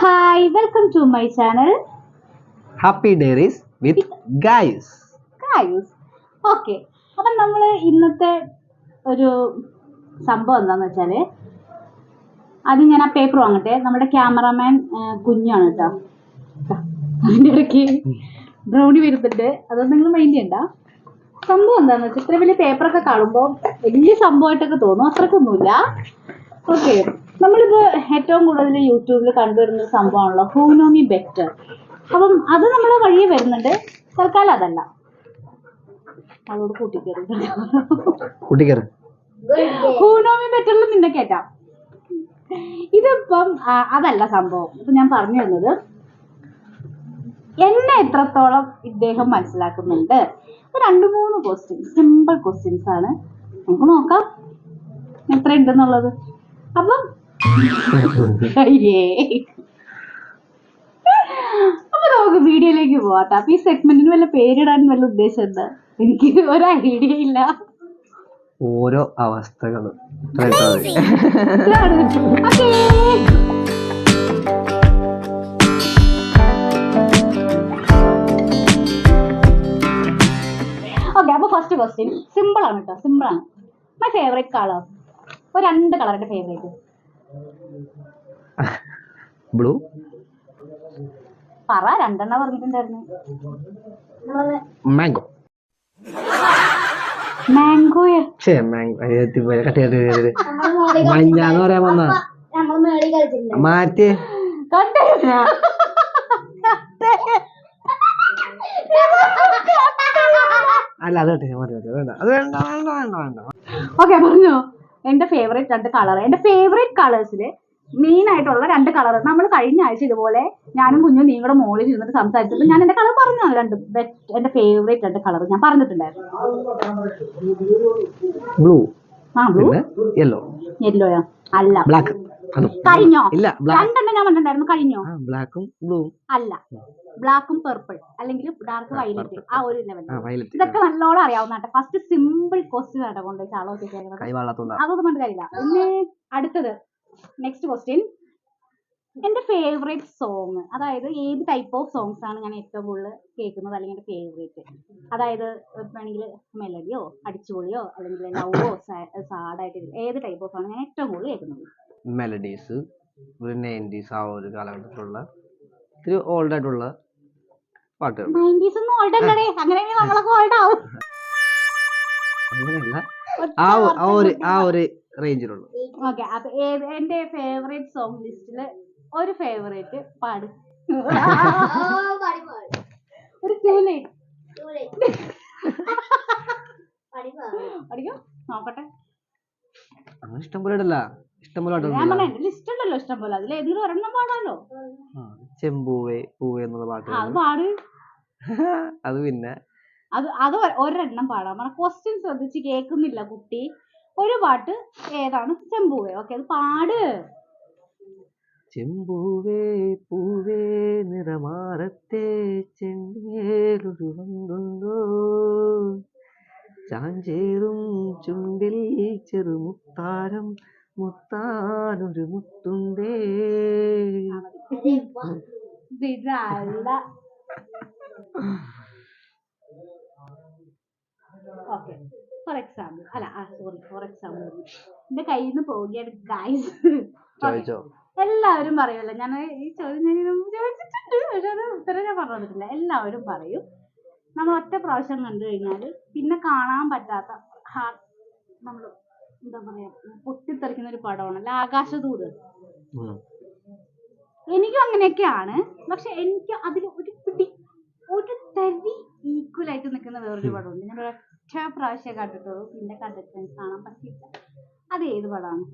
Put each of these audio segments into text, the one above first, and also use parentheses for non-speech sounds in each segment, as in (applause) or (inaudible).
Hi welcome to my channel happy diaries with guys guys okay അപ്പം നമ്മൾ ഇന്നത്തെ ഒരു സംഭവം എന്താണെന്ന് വെച്ചാൽ അത് ഞാൻ ആ പേപ്പർ വാങ്ങട്ടെ. നമ്മുടെ ക്യാമറാമാൻ കുഞ്ഞാണ് കേട്ടോ. അതിന്റെ ഇടയ്ക്ക് ബ്രൗണി വരുന്നുണ്ട്. അതൊന്നും നിങ്ങൾ മൈൻഡ് ചെയ്യണ്ട. സംഭവം എന്താണെന്ന് വെച്ചാൽ ഇത്ര വലിയ പേപ്പറൊക്കെ കാണുമ്പോൾ വലിയ സംഭവമായിട്ടൊക്കെ തോന്നും. അത്രക്കൊന്നുമില്ല. ഓക്കെ നമ്മളിത് ഏറ്റവും കൂടുതൽ യൂട്യൂബിൽ കണ്ടുവരുന്ന ഒരു സംഭവമാണല്ലോ ഹൂനോമി ബെറ്റർ അപ്പം അത് നമ്മളെ വഴിയെ വരുന്നുണ്ട്. തൽക്കാലം അതല്ല. അവളോട് കൂട്ടിക്കയറി കുട്ടിക്കറ് ഹൂനോമി ബെറ്ററിൽ നിന്നെ കേട്ടാം ഇതിപ്പം അതല്ല സംഭവം. ഇപ്പൊ ഞാൻ പറഞ്ഞു തന്നത് എന്നെ എത്രത്തോളം ഇദ്ദേഹം മനസ്സിലാക്കുന്നുണ്ട്. രണ്ട് മൂന്ന് ക്വസ്റ്റ്യൻസ് സിമ്പിൾ ക്വസ്റ്റ്യൻസ് ആണ്. നമുക്ക് നോക്കാം. എത്ര ഉണ്ടെന്നുള്ളത് അപ്പം അയ്യേ. അപ്പൊ നമുക്ക് വീഡിയോയിലേക്ക് പോവാട്ടോ. അപ്പൊ ഈ സെഗ്മെന്റിന് വല്ല പേരിടാൻ വല്ല ഉദ്ദേശം എന്താ? എനിക്ക് ഒരു ഐഡിയ ഇല്ല. ഓരോ അവസ്ഥകളും ഓക്കെ അപ്പൊ ഫസ്റ്റ് ക്വസ്റ്റ്യൻ സിമ്പിൾ ആണ് കേട്ടോ സിമ്പിൾ ആണ്. മൈ ഫേവറേറ്റ് കളർ ഒരു രണ്ട് കളറിന്റെ ഫേവറേറ്റ് ബ്ലൂ? പറ രണ്ടെണ്ണം പറഞ്ഞിട്ടുണ്ടായിരുന്നു. മാംഗോ. മാംഗോയോ ചേ മാംഗോ കട്ട് ചെയ്ത് മഞ്ഞാന്ന് പറയാൻ വന്ന മാറ്റി അല്ല അത് കട്ടെ മതി മതി. വേണ്ട അത് വേണ്ട വേണ്ട വേണ്ട വേണ്ട. ഓക്കെ പറഞ്ഞോ. എന്റെ ഫേവറേറ്റ് രണ്ട് കളർ എന്റെ ഫേവറേറ്റ് കളേഴ്സിൽ മെയിൻ ആയിട്ടുള്ള രണ്ട് കളർ നമ്മൾ കഴിഞ്ഞ ആഴ്ച ഇതുപോലെ ഞാനും കുഞ്ഞും നീ കൂടെ മോളിൽ ഇരുന്നിട്ട് സംസാരിച്ചപ്പോൾ ഞാൻ എന്റെ കളർ പറഞ്ഞു രണ്ട് ബെസ്റ്റ് എന്റെ ഫേവറേറ്റ് രണ്ട് കളർ ഞാൻ പറഞ്ഞിട്ടുണ്ടായിരുന്നു. ബ്ലൂ ആ ബ്ലൂ യെല്ലോ യെല്ലോയോ അല്ല. ബ്ലാക്ക് കഴിഞ്ഞോ? ഇല്ല രണ്ടെണ്ണം ഞാൻ പറഞ്ഞിട്ടുണ്ടായിരുന്നു. കഴിഞ്ഞോ? ബ്ലാക്കും ബ്ലൂവും അല്ല. ബ്ലാക്കും പെർപ്പിൾ അല്ലെങ്കിൽ ഡാർക്ക് വയലറ്റ് ആ ഒരു ലെവൽ ഇതൊക്കെ നല്ലോണം അറിയാവുന്ന ഫസ്റ്റ് സിമ്പിൾ ക്വസ്റ്റ്യൻ ആട്ടോ കൊണ്ട് ചാളോ അതൊന്നും കൊണ്ട് കാര്യമില്ല. പിന്നെ അടുത്തത് നെക്സ്റ്റ് ക്വസ്റ്റ്യൻ എന്റെ ഫേവറേറ്റ് സോങ് അതായത് ഏത് ടൈപ്പ് ഓഫ് സോങ്സ് ആണ് ഞാൻ ഏറ്റവും കൂടുതൽ കേൾക്കുന്നത് അല്ലെങ്കിൽ എന്റെ ഫേവറേറ്റ് അതായത് വേണമെങ്കിൽ മെലഡിയോ അടിച്ചുപൊളിയോ അല്ലെങ്കിൽ ലവോ സാഡായിട്ട് ഏത് ടൈപ്പ് ഓഫ് ആണ് ഞാൻ ഏറ്റവും കൂടുതൽ കേൾക്കുന്നത്? മെലഡീസ് ഒരു നയന്റീസ് ആ ഒരു കാലഘട്ടത്തിലുള്ള ഇത്തിരി ഓൾഡ് ആയിട്ടുള്ള പാട്ടുകൾ നയന്റീസ് ഒന്നും ഓൾഡ് അല്ലടേ. അങ്ങനെയാണെങ്കിൽ നമ്മളൊക്കെ ഓൾഡ് ആവും. അങ്ങനെയല്ല. ഒറ്റ ആ ഒ- ആ ഒരു വാർത്തയിൽ ആ ഒരു റേഞ്ചിലുള്ള. ഓക്കെ അപ്പൊ ഏത് എന്റെ ഫേവറേറ്റ് സോങ് ലിസ്റ്റിൽ ഒരു ഫേവറേറ്റ് പാട്. ഒരു ടൂ ലൈൻ പഠിക്കോ? നോക്കട്ടെ. അങ്ങനെ ഇഷ്ടം പോലെ ഇടല്ല ഇഷ്ടം പോലെ ഞാൻ പറഞ്ഞ എന്റെ ലിസ്റ്റ് ഉണ്ടല്ലോ ഇഷ്ടം പോലെ. അതിൽ ഏതെങ്കിലും ഒരെണ്ണം പാടാലോ. ചെമ്പൂവേ പൂവേ എന്നുള്ള ആ, പാട്ടുകൾ പാട്. (laughs) അത് പിന്നെ. അത് അത് ഒരെണ്ണം പാടാം. మన ക്വസ്റ്റ്യൻ ശ്രദ്ധിച്ച് കേൾക്കുന്നില്ല കുട്ടി. ഒരു പാട്ട് ഏതാണ്? ചെമ്പൂവേ. ഓക്കെ അത് പാട്. ചെമ്പൂവേ പൂവേ നിറമാറത്തെ ചെണ്ടേലൊരു വന്നുണ്ടോ? ചാഞ്ചേറും ചുണ്ടിൽ ചെറുമുത്താരം മുത്താനൊരു മുത്തുണ്ടേ. ഇതല്ല ഓക്കെ ഫോർ എക്സാമ്പിൾ അല്ല സോറി ഫോർ എക്സാമ്പിൾ എന്റെ കയ്യിൽ നിന്ന് പോവുകയാണ് ഗൈസ് എല്ലാവരും പറയുമല്ലോ ഞാൻ ഈ ചോദ്യം ഞാൻ ചോദിച്ചിട്ടുണ്ട് പക്ഷെ അത് ഉത്തരം ഞാൻ പറഞ്ഞു തന്നിട്ടില്ല. എല്ലാവരും പറയും. നമ്മൾ ഒറ്റ പ്രാവശ്യം കണ്ടു കഴിഞ്ഞാൽ പിന്നെ കാണാൻ പറ്റാത്ത ഹാർട്ട് നമ്മൾ എന്താ പറയാ പൊട്ടിത്തെറിക്കുന്ന ഒരു പടമാണല്ലോ ആകാശദൂത്. എനിക്കും അങ്ങനെയൊക്കെയാണ്. പക്ഷെ എനിക്ക് അതിൽ ഒരു ഒരു തരി ഈക്വൽ ആയിട്ട് നിൽക്കുന്ന വേറൊരു പടമുണ്ട്. ഞാൻ ഒരൊറ്റ പ്രാവശ്യം കണ്ടിട്ടുള്ളൂ. പിന്നെ കണ്ടിട്ട് കാണാൻ പറ്റിയില്ല അത് ഏത് പടമാണ്?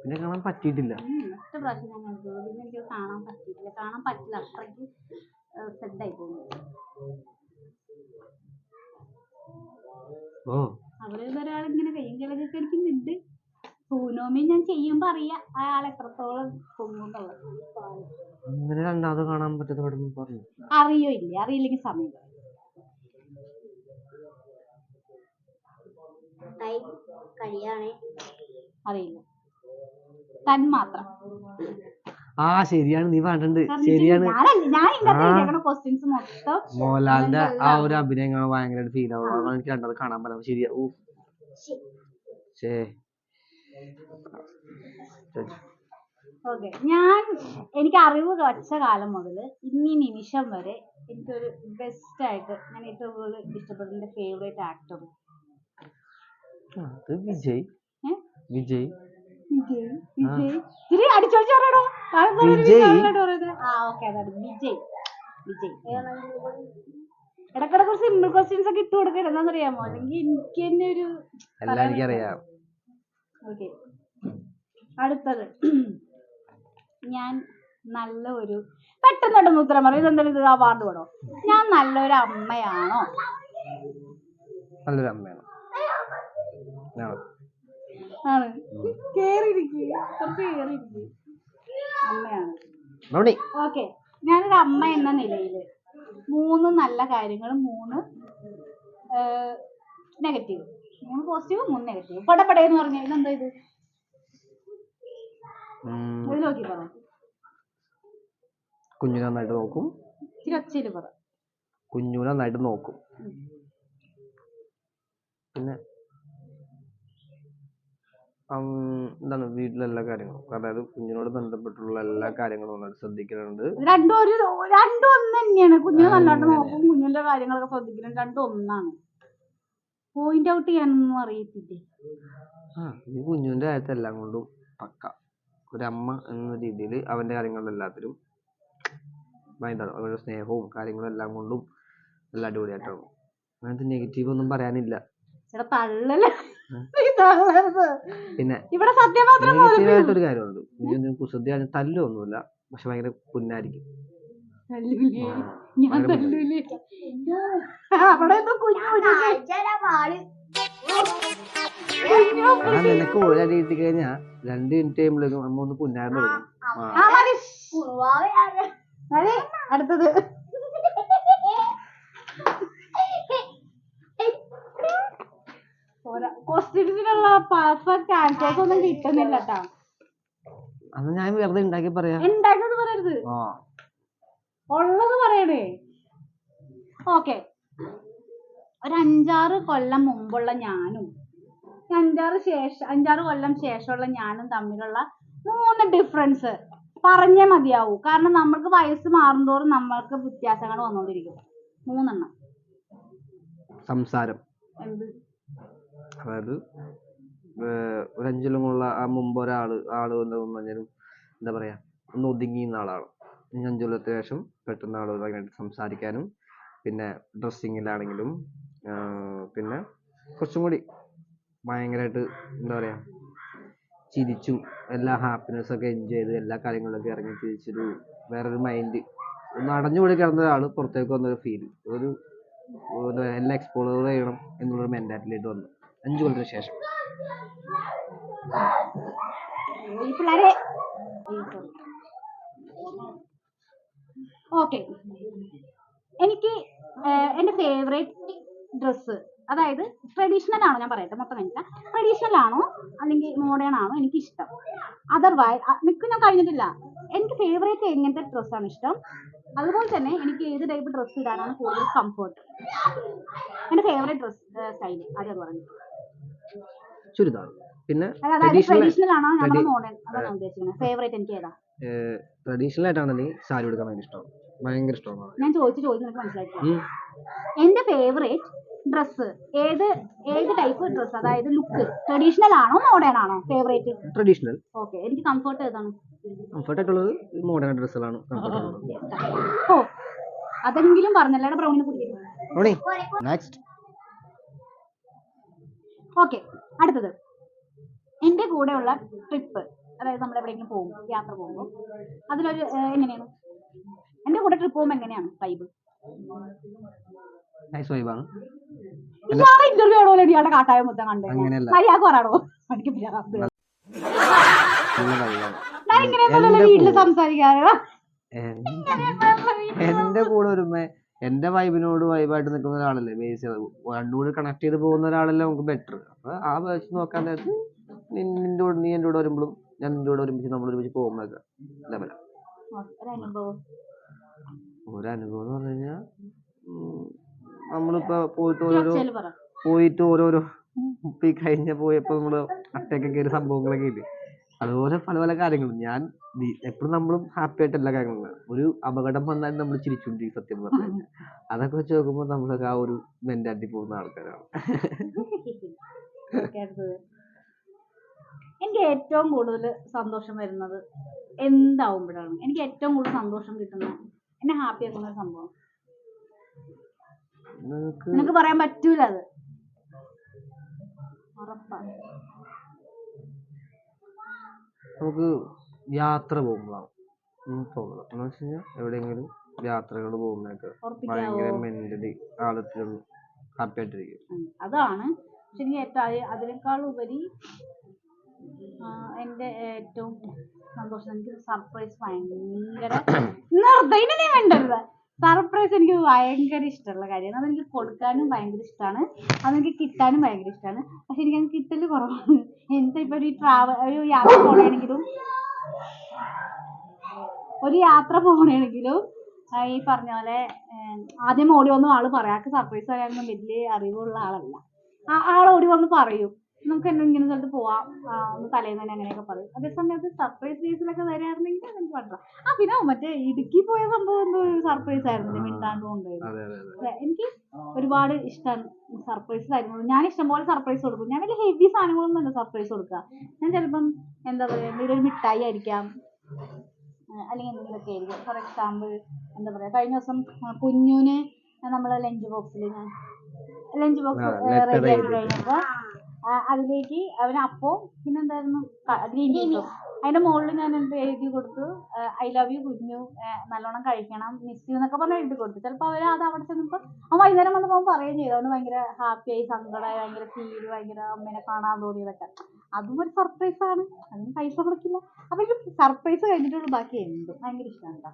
പിന്നെ കാണാൻ പറ്റിയിട്ടില്ല. ഒറ്റ പ്രാവശ്യം ഞാൻ കണ്ടിട്ടുള്ളൂ. പിന്നെ എനിക്ക് കാണാൻ പറ്റിയിട്ടില്ല. കാണാൻ പറ്റില്ല. അത്രയ്ക്ക് സെഡായി പോകുന്നു അവരെ അവിടെ ഒരാളിങ്ങനെ കയ്യും കിളകൊക്കെ കളിക്കുന്നുണ്ട് പൂനോമി ഞാൻ ചെയ്യുമ്പോ അറിയാം അയാൾ എത്രത്തോളം പൊങ്ങുന്നുള്ളത് അങ്ങനെ രണ്ടാമത് കാണാൻ പറ്റുന്ന പറഞ്ഞു അറിയോ ഇല്ല അറിയില്ലെങ്കിൽ സമയം അറിയില്ല. ആ ശരിയാണ് നീ പറഞ്ഞിട്ടുണ്ട്. ശരിയാണ്. മോഹൻലാലിന്റെ ആ ഒരു അഭിനയം കാണാൻ ഭയങ്കരമായിട്ട് ഫീൽ ആവും. എനിക്ക് കാണാൻ പറ്റും ശരിയാ. ഊ. ശേ. ഓക്കെ. ഞാൻ എനിക്ക് അറിവ് വച്ച കാലം മുതൽ ഇന്നീ നിമിഷം വരെ എനിക്കൊരു ബെസ്റ്റ് ആയിട്ട് ഞാൻ ഏറ്റവും കൂടുതൽ ഇഷ്ടപ്പെടുന്ന ഫേവറേറ്റ് ആക്ടർ അത് വിജയ്. വിജയ്. അടിച്ചോടിച്ച് ഇടക്കിടക്ക് സിമ്പിൾ ക്വസ്റ്റ്യൻസ് ഒക്കെ ഇട്ടു കൊടുക്കരുത്. എന്താണെന്നറിയാമോ? അല്ലെങ്കിൽ എനിക്ക് തന്നെ ഒരു എല്ലാം എനിക്കറിയാം. ഓക്കെ. അടുത്തത്. ഞാൻ നല്ല ഒരു പെട്ടെന്ന് ഉത്തരം പറയും. ഇതെന്തായാലും ഇത് അവാർഡ് വേണോ? ഞാൻ നല്ലൊരു അമ്മയാണോ? നല്ലൊരു അമ്മയാണ്? ആണ്. കുറച്ച് ഓക്കെ. ഞാനൊരു അമ്മ എന്ന നിലയിൽ മൂന്ന് നല്ല കാര്യങ്ങളും മൂന്ന് നെഗറ്റീവ്. മൂന്ന് പോസിറ്റീവ് മൂന്ന് നെഗറ്റീവ് പടപടേ എന്ന് പറഞ്ഞാൽ ഇതെന്താ ഇത്? ഇത് നോക്കി പറ. കുഞ്ഞു നന്നായിട്ട് നോക്കും. ഇച്ചിരി ഒച്ചയിൽ പറ. കുഞ്ഞു നന്നായിട്ട് നോക്കും. പിന്നെ എന്താണ് വീട്ടിലെ എല്ലാ കാര്യങ്ങളും? അതായത് കുഞ്ഞിനോട് ബന്ധപ്പെട്ടുള്ള എല്ലാ കാര്യങ്ങളും നന്നായിട്ട് ശ്രദ്ധിക്കുന്നുണ്ട് രണ്ടും ഒരു രണ്ടും ഒന്ന് തന്നെയാണ്. കുഞ്ഞിനെ നന്നായിട്ട് നോക്കും കുഞ്ഞിന്റെ കാര്യങ്ങളൊക്കെ ശ്രദ്ധിക്കണം രണ്ടും ഒന്നാണ്. പോയിന്റ് ഔട്ട് ചെയ്യാനൊന്നും അറിയത്തില്ലേ? ആ ഈ കുഞ്ഞുവിന്റെ കാര്യത്തിൽ എല്ലാം കൊണ്ടും പക്ക. ഒരമ്മ എന്ന രീതിയിൽ അവന്റെ കാര്യങ്ങളിലെല്ലാത്തിലും ഭയങ്കര അവരുടെ സ്നേഹവും കാര്യങ്ങളും എല്ലാം കൊണ്ടും എല്ലാം അടിപൊളിയായിട്ടാണ്. അങ്ങനത്തെ നെഗറ്റീവ് ഒന്നും പറയാനില്ല. ചേട്ടാ തള്ളൽ. നീ തള്ളരുത് പിന്നെ ഇവിടെ സത്യം മാത്രം നെഗറ്റീവ് ആയിട്ടൊരു കാര്യമുണ്ട്. കുസൃതി കുസൃതിയാണ് തല്ലൊന്നുമില്ല. പക്ഷെ ഭയങ്കര പുന്നായിരിക്കും. തല്ലൂലേ ആ, ഞാൻ തല്ലൂലേ അവിടെ എന്തോ കുഞ്ഞു കുഞ്ഞു ഞാൻ നിനക്ക് കിട്ടി കഴിഞ്ഞാൽ രണ്ട് മിനിറ്റ് കഴിയുമ്പോഴേക്കും അമ്മ ഒന്ന് പുന്നാരം തുടങ്ങും. അടുത്തത്. ക്വസ്റ്റ്യൻസിനുള്ള പെർഫെക്റ്റ് ആൻസേഴ്സ് ഒന്നും കിട്ടുന്നില്ല കേട്ടോ അന്ന് ഞാൻ വെറുതെ ഉണ്ടാക്കി പറയാ. ഉണ്ടാക്കുന്നത് പറയരുത്. ആ. ഉള്ളത് പറയണേ. ഓക്കെ. ഒരു അഞ്ചാറ് കൊല്ലം മുമ്പുള്ള ഞാനും അഞ്ചാറ് ശേഷം അഞ്ചാറ് കൊല്ലം ശേഷമുള്ള ഞാനും തമ്മിലുള്ള മൂന്ന് ഡിഫറൻസ് പറഞ്ഞേ മതിയാവൂ. കാരണം നമ്മൾക്ക് വയസ്സ് മാറുന്തോറും നമ്മൾക്ക് വ്യത്യാസങ്ങൾ വന്നുകൊണ്ടിരിക്കും മൂന്നെണ്ണം. സംസാരം. എന്ത്? അതായത് ഒരു അഞ്ചുകൊല്ലമുള്ള ആ മുമ്പ് ഒരാൾ ആൾ എന്താ പറഞ്ഞാലും എന്താ പറയാ ഒന്ന് ഒതുങ്ങിയുന്ന ആളാണ്. കൊല്ലത്തിന് ശേഷം പെട്ടെന്ന് ആളുകളുമായിട്ട് സംസാരിക്കാനും പിന്നെ ഡ്രസ്സിങ്ങിലാണെങ്കിലും പിന്നെ കുറച്ചും കൂടി ഭയങ്കരമായിട്ട് എന്താ പറയുക ചിരിച്ചു എല്ലാ ഹാപ്പിനെസ് ഒക്കെ എൻജോയ് ചെയ്ത് എല്ലാ കാര്യങ്ങളിലൊക്കെ ഇറങ്ങി തിരിച്ചൊരു വേറൊരു മൈൻഡ് ഒന്ന് അടഞ്ഞുകൂടി കിടന്ന ഒരാൾ പുറത്തേക്ക് വന്നൊരു ഫീൽ ഒരു എല്ലാം എക്സ്പ്ലോർ ചെയ്യണം എന്നുള്ളൊരു മെന്റാലിറ്റിയിലേക്ക് വന്നു. അഞ്ചു കൊല്ലത്തിന് ശേഷം. ഓക്കെ. എനിക്ക് എന്റെ ഫേവറേറ്റ് ഡ്രസ്സ് അതായത് ട്രഡീഷണൽ ആണോ ഞാൻ പറയട്ടെ മൊത്തം എനിക്ക്. ട്രഡീഷണൽ ആണോ അല്ലെങ്കിൽ മോഡേൺ ആണോ എനിക്ക് ഇഷ്ടം അതർവൈസ് നിൽക്കും ഞാൻ കഴിഞ്ഞിട്ടില്ല. എനിക്ക് ഫേവറേറ്റ് എങ്ങനത്തെ ഡ്രസ്സാണ് ഇഷ്ടം? അതുപോലെ തന്നെ എനിക്ക് ഏത് ടൈപ്പ് ഡ്രസ്സ് ഇടാനാണ് കൂടുതൽ കംഫർട്ട് എന്റെ ഫേവറേറ്റ് ഡ്രസ് സ്റ്റൈൽ അതാണ് പറഞ്ഞു. ചുരിദാർ. പിന്നെ ട്രഡീഷണൽ ആണോ നമ്മൾ മോഡേൺ അതാണ് ഉദ്ദേശിക്കുന്നത് ഫേവറേറ്റ് എനിക്ക് ഏതാ? ട്രഡീഷണൽ ആയിട്ടാണെങ്കിൽ സാരി ഉടുക്കാൻ ഭയങ്കര ഇഷ്ടമാണ്. ഭയങ്കര ഇഷ്ടമാണ്. ഞാൻ ചോദിച്ചു ചോദിച്ചു നിനക്ക് മനസ്സിലാക്കി എന്റെ ഫേവറേറ്റ് ഡ്രസ് ഏത് ഏത് ടൈപ്പ് ഡ്രസ് അതായത് ലുക്ക് ട്രഡീഷണൽ ആണോ മോഡേൺ ആണോ ഫേവറേറ്റ് ട്രഡീഷണൽ ഓക്കെ എനിക്ക് കംഫർട്ട് ഏതാണ്? കംഫർട്ട് ആയിട്ടുള്ളത് മോഡേൺ ഡ്രസ്സുകളാണ് ഓ അതെങ്കിലും പറഞ്ഞല്ലേ ബ്രൗണിനെ നെക്സ്റ്റ് ഓക്കെ അടുത്തത്. എന്റെ കൂടെയുള്ള ട്രിപ്പ് അതായത് നമ്മൾ എവിടെയെങ്കിലും പോകും യാത്ര പോകുമ്പോൾ അതിലൊരു എങ്ങനെയാണ്? എന്റെ കൂടെ ട്രിപ്പ് പോകുമ്പോ എങ്ങനെയാണ് വൈബ് നൈസ് വൈബാണ് ഇയാളെ ഇന്റർവ്യൂ ആണോ ഇയാളുടെ കാട്ടായ മൊത്തം അങ്ങനെയല്ല. മര്യാദ പറയാണോ എനിക്ക് വീട്ടിൽ എന്റെ കൂടെ വരുമ്പോ എന്റെ വൈബിനോട് വൈബായിട്ട് നിൽക്കുന്ന ഒരാളല്ലേ ബേസ് ചെയ്ത് രണ്ടും കൂടി കണക്ട് ചെയ്ത് പോകുന്ന ഒരാളല്ലേ നമുക്ക് ബെറ്റർ അപ്പൊ ആ വെച്ച് നോക്കാൻ നേരത്ത് നിൻ- നിന്റെ കൂടെ നീ എന്റെ കൂടെ വരുമ്പോഴും ഞാൻ നിന്റെ കൂടെ ഒരുമിച്ച് നമ്മൾ ഒരുമിച്ച് പോകുമ്പോഴൊക്കെ ഒരനുഭവം അനുഭവം എന്ന് പറഞ്ഞു കഴിഞ്ഞാൽ നമ്മളിപ്പോ പോയിട്ട് ഓരോരോ പോയിട്ട് ഓരോരോ ഈ കഴിഞ്ഞ പോയപ്പോ നമ്മൾ അട്ടയൊക്കെ കയറിയ സംഭവങ്ങളൊക്കെ ഇല്ലേ? അതുപോലെ പല പല കാര്യങ്ങളും. ഞാൻ എപ്പോഴും നമ്മളും ഹാപ്പി ആയിട്ട് എല്ലാ കാര്യങ്ങളും. ഒരു അപകടം വന്നാലും നമ്മൾ ചിരിച്ചുകൊണ്ടിരിക്കും സത്യം പറഞ്ഞു കഴിഞ്ഞാൽ അതൊക്കെ വെച്ച് നോക്കുമ്പോൾ നമ്മളൊക്കെ ആ ഒരു മെന്റാലിറ്റി പോകുന്ന ആൾക്കാരാണ്. എനിക്ക് ഏറ്റവും കൂടുതൽ സന്തോഷം വരുന്നത് എന്താവുമ്പോഴാണ്? എനിക്ക് ഏറ്റവും കൂടുതൽ സന്തോഷം കിട്ടുന്ന എന്നെ ഹാപ്പി ആക്കുന്ന ഒരു സംഭവം. നിനക്ക് പറയാൻ പറ്റൂല അത്. നമുക്ക് യാത്ര പോകുമ്പോഴാണ് തോന്നുന്നത് എന്ന് വെച്ച് കഴിഞ്ഞാൽ എവിടെയെങ്കിലും യാത്രകൾ പോകുമ്പോഴൊക്കെ ഉറപ്പിക്കാവോ? ഭയങ്കര മെന്റലി ആളത്തിലും ഹാപ്പി ആയിട്ടിരിക്കും. അതാണ്. പക്ഷെ അതിനേക്കാൾ ഉപരി എന്റെ ഏറ്റവും സന്തോഷം എനിക്ക് സർപ്രൈസ് ഭയങ്കര (coughs) നിർദ്ദയിനെ നീ വേണ്ടത് സർപ്രൈസ് എനിക്ക് ഭയങ്കര ഇഷ്ടമുള്ള കാര്യമാണ്. അതെനിക്ക് കൊടുക്കാനും ഭയങ്കര ഇഷ്ടമാണ്. അതെനിക്ക് കിട്ടാനും ഭയങ്കര ഇഷ്ടമാണ്. പക്ഷെ എനിക്ക് അത് കിട്ടൽ കുറവാണ്. എന്താ ഇപ്പൊ ഒരു ട്രാവൽ ഒരു യാത്ര പോകണമെങ്കിലും ഒരു യാത്ര പോകണമെങ്കിലും ഈ പറഞ്ഞ പോലെ ആദ്യം ഓടി വന്നു ആൾ പറയാക്ക് സർപ്രൈസ് പറയാനൊന്നും വലിയ അറിവുള്ള ആളല്ല. ആ ആൾ ഓടി വന്ന് പറയും. നമുക്ക് എന്നെ ഇങ്ങനെ സ്ഥലത്ത് പോവാം. ഒന്ന് തലേന്ന് തന്നെ അങ്ങനെയൊക്കെ പറയും. അതേ സമയത്ത് സർപ്രൈസ് ബേസിലൊക്കെ വരാറുണ്ടെങ്കിൽ അതെനിക്ക് പറ്റാം ആ പിന്നെ മറ്റേ ഇടുക്കി പോയ സംഭവം എന്തോ ഒരു സർപ്രൈസ് ആയിരുന്നു. മിണ്ടാണ്ട് കൊണ്ടുപോയത് എനിക്ക് ഒരുപാട് ഇഷ്ടമാണ് സർപ്രൈസ് കാര്യങ്ങൾ ഞാൻ ഇഷ്ടം പോലെ സർപ്രൈസ് കൊടുക്കും. ഞാൻ വലിയ ഹെവി സാധനങ്ങളൊന്നും അല്ല സർപ്രൈസ് കൊടുക്കുക. ഞാൻ ചിലപ്പം എന്താ പറയുക എന്തെങ്കിലും ഒരു മിഠായി ആയിരിക്കാം. അല്ലെങ്കിൽ എന്തെങ്കിലുമൊക്കെ ആയിരിക്കും. ഫോർ എക്സാമ്പിൾ എന്താ പറയുക കഴിഞ്ഞ ദിവസം ആ, കുഞ്ഞുന് നമ്മളെ ലഞ്ച് ബോക്സിൽ ഞാൻ ലഞ്ച് ബോക്സ് റെഡി ആക്കി കഴിഞ്ഞപ്പോ കഴിഞ്ഞപ്പോൾ അതിലേക്ക് അവന് അപ്പവും പിന്നെ എന്തായിരുന്നു ഗ്രീൻ അതിന്റെ മുകളിൽ ഞാൻ എന്ത് എഴുതി കൊടുത്തു? ഐ ലവ് യു കുഞ്ഞു നല്ലോണം കഴിക്കണം മിസ് യു എന്നൊക്കെ പറഞ്ഞ് എഴുതി കൊടുത്തു. ചിലപ്പോൾ അവർ അത് അവിടെ ചെന്നപ്പോൾ അവൻ വൈകുന്നേരം വന്നപ്പോൾ അവൻ പറയുകയും ചെയ്തു. അവന് ഭയങ്കര ഹാപ്പിയായി സങ്കടമായി ഭയങ്കര ഫീൽ ഭയങ്കര അമ്മേനെ കാണാൻ തോന്നിയതൊക്കെ. അതും ഒരു സർപ്രൈസ് ആണ്. അതിന് പൈസ കൊടുക്കില്ല. അപ്പൊ എനിക്ക് സർപ്രൈസ് കഴിഞ്ഞിട്ടുള്ള. ബാക്കി എന്ത് ഭയങ്കര ഇഷ്ടമാണ് കേട്ടോ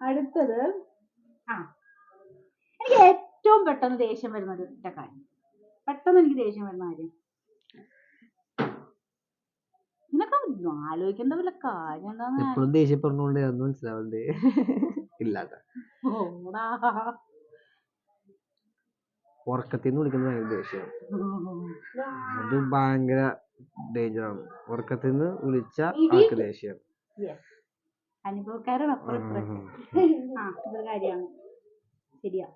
അടുത്തത്. ആ. എനിക്ക് ഏറ്റവും പെട്ടെന്ന് ദേഷ്യം വരുന്ന ഒരു കാര്യം. പെട്ടെന്ന് എനിക്ക് ദേഷ്യം വരുന്ന കാര്യം. നിനക്ക് ആലോചിക്കേണ്ട വല്ല കാര്യം എന്താന്ന് എപ്പോഴും ദേഷ്യപ്പെടുന്നോണ്ട് അതൊന്നും മനസ്സിലാവണ്ടേ? ഇല്ലാത്ത ഓടാ. ഉറക്കത്തിൽ നിന്ന് വിളിക്കുന്നത് ഭയങ്കര ദേഷ്യമാണ് അത് ഭയങ്കര ഡേഞ്ചർ ആണ് ഉറക്കത്തിൽ നിന്ന് വിളിച്ച ആൾക്ക് ദേഷ്യം. അനുഭവക്കാരൻ അപ്പുറം കാര്യമാണ്. ശരിയാ.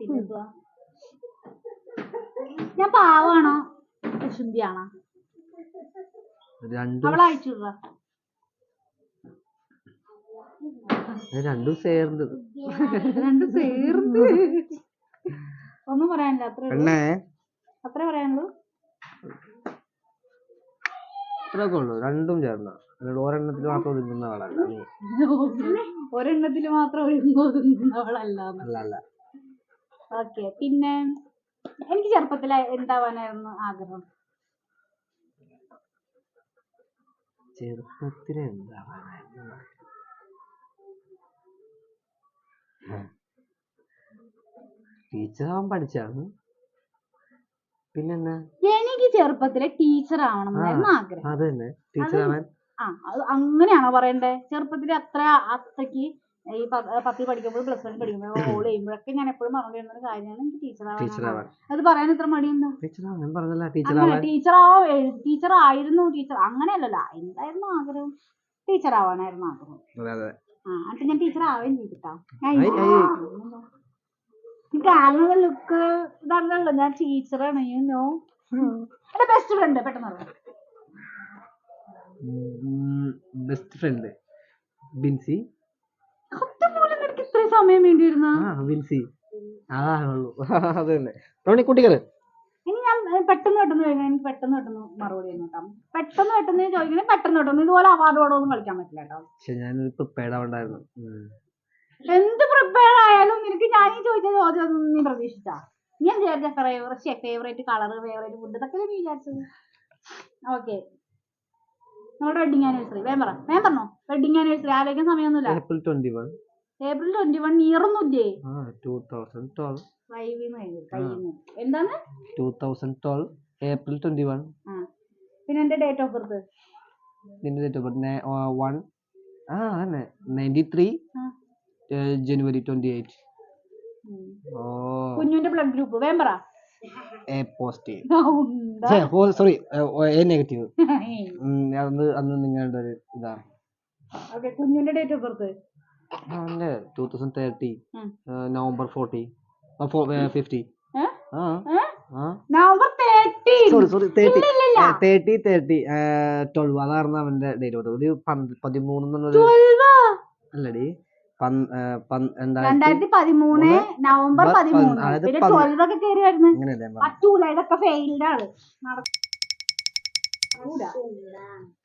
പിന്നെന്തുവാ ഞാൻ പാവാണോ. കുശുംബിയാണോ രണ്ടും അവളെ അയച്ചു വിടുക രണ്ടും ചേർന്നത് രണ്ട് ചേർന്ന്. ഒന്നും പറയാനില്ല. അത്രേ അത്ര പറയാനുള്ളൂ. ഉള്ളു. രണ്ടും ചേർന്ന. ഒരെണ്ണത്തിൽ മാത്രം ഒതുങ്ങുന്ന ആളല്ല ഒരെണ്ണത്തിൽ മാത്രം അല്ല. ഓക്കെ. പിന്നെ എനിക്ക് ചെറുപ്പത്തിൽ എന്താവാനായിരുന്നു ആഗ്രഹം? ചെറുപ്പത്തിൽ എന്താവാനായിരുന്നു ടീച്ചറാവാൻ പഠിച്ചാണ്. പിന്നെന്നാ? എനിക്ക് ചെറുപ്പത്തിലെ ടീച്ചർ ആവണം എന്നായിരുന്നു ആഗ്രഹം അത് തന്നെ ടീച്ചറാവാൻ അങ്ങനെയാണോ പറയണ്ടേ? ചെറുപ്പത്തിൽ അത്ര അത്രയ്ക്ക് ഈ പത്തി പത്തിൽ പഠിക്കുമ്പോൾ പ്ലസ് വൺ പഠിക്കുമ്പോൾ ഓൾ ചെയ്യുമ്പോഴൊക്കെ ഞാൻ എപ്പോഴും പറഞ്ഞിരുന്ന ഒരു കാര്യമാണ് എനിക്ക് ടീച്ചറാവാൻ അത് പറയാൻ ഇത്ര മടിയുണ്ടോ? ടീച്ചറാവാൻ ടീച്ചർ ആയിരുന്നു ടീച്ചർ അങ്ങനെയല്ലല്ലോ എന്തായിരുന്നു ആഗ്രഹം? ടീച്ചർ ആവാനായിരുന്നു ആഗ്രഹം. ആ എന്നിട്ട് ഞാൻ ടീച്ചർ ആവുകയും ചെയ്തിട്ടാ. കാണുന്ന ലുക്ക് ഇതാണല്ലോ ഞാൻ ടീച്ചറാണ് യു നോ എന്റെ ബെസ്റ്റ് ഫ്രണ്ട് പെട്ടെന്ന് പറയാം ബെസ്റ്റ് ഫ്രണ്ട് ബിൻസി. സമയം വേണ്ടി വരുന്ന ആ ബിൻസി അതാണുള്ളൂ (laughs) അത് തന്നെ. ടോണി ഇനി ഞാൻ പെട്ടെന്ന് പെട്ടെന്ന് പെട്ടെന്ന് പെട്ടെന്ന് മറുപടി തന്നു കേട്ടോ. പെട്ടെന്ന് പെട്ടെന്ന് ചോദിക്കണേ പെട്ടെന്ന് പെട്ടെന്ന്. ഇതുപോലെ അവാർഡ് ഒന്നും കളിക്കാൻ പറ്റില്ല കേട്ടോ. പക്ഷെ ഞാനൊരു പ്രിപ്പയർഡ് ആവണ്ടായിരുന്നു എന്ത് പ്രിപ്പയർ ആയാലും നിനക്ക് ഞാൻ ഈ ചോദിച്ച ചോദ്യം ഒന്നും നീ പ്രതീക്ഷിച്ചാ? ഞാൻ വിചാരിച്ച favourite favourite colour favourite food ഇതൊക്കെ നീ വിചാരിച്ചത്? ഓക്കെ നമ്മുടെ വെഡിങ് ആനിവേഴ്സറി വേം പറ വേം പറഞ്ഞോ വെഡിങ് ആനിവേഴ്സറി ആലോചിക്കാൻ സമയമൊന്നുമില്ല. April twenty one April twenty one year ഒന്നും ഇല്ലേ ആ. ടൂ തൗസൻഡ് ട്വൽവ് ഫൈവ് കയ്യിൽ എന്താണ് ഏപ്രിൽ ട്വന്റി വൺ പിന്നെ എന്റെ ഡേറ്റ് ഓഫ് ബർത്ത് നിന്റെ ഡേറ്റ് ഓഫ് ബർത്ത് വൺ ആ അതന്നെ. Ninety three January twenty eight ഓ. കുഞ്ഞുന്റെ ബ്ലഡ് ഗ്രൂപ്പ് വേമ്പറ? പറ A positive. Sorry A negative അന്ന് അന്ന് നിങ്ങളുടെ ഒരു ഇതാണ് കുഞ്ഞുന്റെ ഡേറ്റ് ഓഫ് ബർത്ത് അവന്റെ ടൂ തൗസൻഡ് തേർട്ടി ഉം. November forty fifty November thirteen sorry sorry thirty ഇല്ലില്ലില്ല. തേർട്ടി തേർട്ടി ട്വൽവ് അതായിരുന്നു അവന്റെ ഡേറ്റ് ഓഫ് ഒരു പതിമൂന്ന് അല്ലടി. രണ്ടായിരത്തി പതിമൂന്ന് നവംബർ ബ- പതിമൂന്ന്. അതായത് ട്വൽവ് ഒക്കെ കയറി. പറ്റൂല ഇതൊക്കെ ഫെയിൽഡ് ആണ്.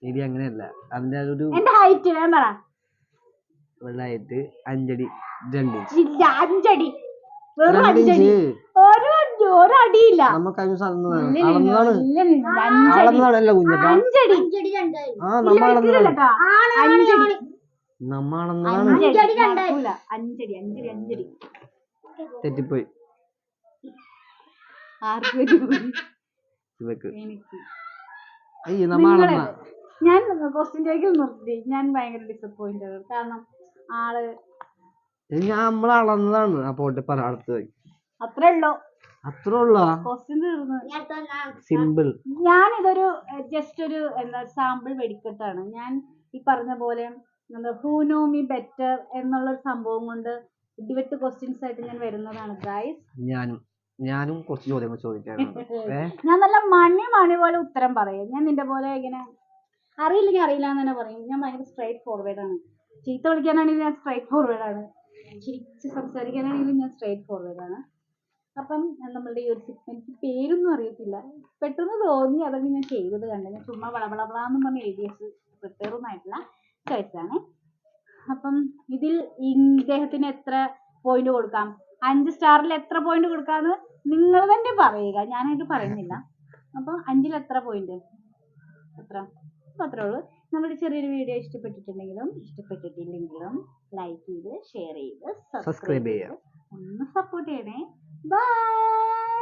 ശരി അങ്ങനെയല്ല. അതിന്റെ ഒരു എന്റെ ഹൈറ്റ് ഞാൻ പറ. വെള്ളായിട്ട് അഞ്ചടി രണ്ട് ഇല്ല അഞ്ചടി. വെറും അഞ്ചടി. ഒരു ഒരു അടിയില്ല. നമുക്ക് അഞ്ചടി. അളന്നതാണല്ലോ കുഞ്ഞപ്പ. ആ നമ്മ അളന്നതാണ് നമ്മ അളന്നതാണ് അഞ്ചടി. നടക്കൂല. അഞ്ചടി അഞ്ചടി അഞ്ചടി. തെറ്റിപ്പോയി? ഇവക്ക്. അയ്യോ നമ്മ അളന്ന. ഞാൻ ക്വസ്റ്റ്യൻ ചോദിക്കൽ നിർത്തി. ഞാൻ ഭയങ്കര ഡിസപ്പോയിന്റ് ആണ്. കാരണം ആൾ. ഞാൻ നമ്മൾ അളന്നതാണ്. ആ പോട്ടെ പറ അടുത്തത് അത്രേ ഉള്ളൂ അത്രേ ഉള്ള ക്വസ്റ്റ്യൻ തീർന്നു. സിമ്പിൾ ഞാൻ ഇതൊരു ജസ്റ്റ് ഒരു എന്താ സാമ്പിൾ വെടിക്കെട്ടാണ്. ഞാൻ ഈ പറഞ്ഞ പോലെ എന്താ ഹൂ നോ മീ ബെറ്റർ എന്നുള്ള ഒരു സംഭവം കൊണ്ട് ഇടിവെട്ട് ക്വസ്റ്റ്യൻസ് ആയിട്ട് ഞാൻ വരുന്നതാണ് ഗൈസ് ഞാനും ഞാനും കുറച്ച് ചോദ്യങ്ങൾ ചോദിക്കാം (laughs) ഞാൻ നല്ല മണി മണി പോലെ ഉത്തരം പറയും. ഞാൻ നിന്റെ പോലെ ഇങ്ങനെ അറിയില്ലെങ്കിൽ അറിയില്ല എന്ന് തന്നെ പറയും. ഞാൻ ഭയങ്കര സ്ട്രൈറ്റ് ഫോർവേഡ് ആണ്. ചീത്ത വിളിക്കാനാണെങ്കിൽ ഞാൻ സ്ട്രൈറ്റ് ഫോർവേഡ് ആണ്. ചിരിച്ച് സംസാരിക്കാനാണെങ്കിലും ഞാൻ സ്ട്രൈറ്റ് ഫോർവേഡ് ആണ്. അപ്പം നമ്മളുടെ ഈ ഒരു എനിക്ക് പേരൊന്നും അറിയത്തില്ല. പെട്ടെന്ന് തോന്നി അതൊക്കെ ഞാൻ ചെയ്തത് കണ്ടു. ഞാൻ ചുമ്മാ വളവളവളാന്നും പറഞ്ഞ് എഴുതിയത് പ്രിപ്പയർ ഒന്നും ചോദിച്ചതാണ് അപ്പം ഇതിൽ ഇദ്ദേഹത്തിന് എത്ര പോയിന്റ് കൊടുക്കാം? അഞ്ച് സ്റ്റാറിൽ എത്ര പോയിന്റ് കൊടുക്കാന്ന് നിങ്ങൾ തന്നെ പറയുക. ഞാനായിട്ട് പറയുന്നില്ല. അപ്പം അഞ്ചിൽ എത്ര പോയിന്റ് എത്ര? അത്രേ ഉള്ളൂ. നമ്മുടെ ചെറിയൊരു വീഡിയോ ഇഷ്ടപ്പെട്ടിട്ടുണ്ടെങ്കിലും ഇഷ്ടപ്പെട്ടിട്ടില്ലെങ്കിലും ലൈക്ക് ചെയ്ത് ഷെയർ ചെയ്ത് സബ്സ്ക്രൈബ് ചെയ്യുക ഒന്ന് സപ്പോർട്ട് ചെയ്യണേ. ബൈ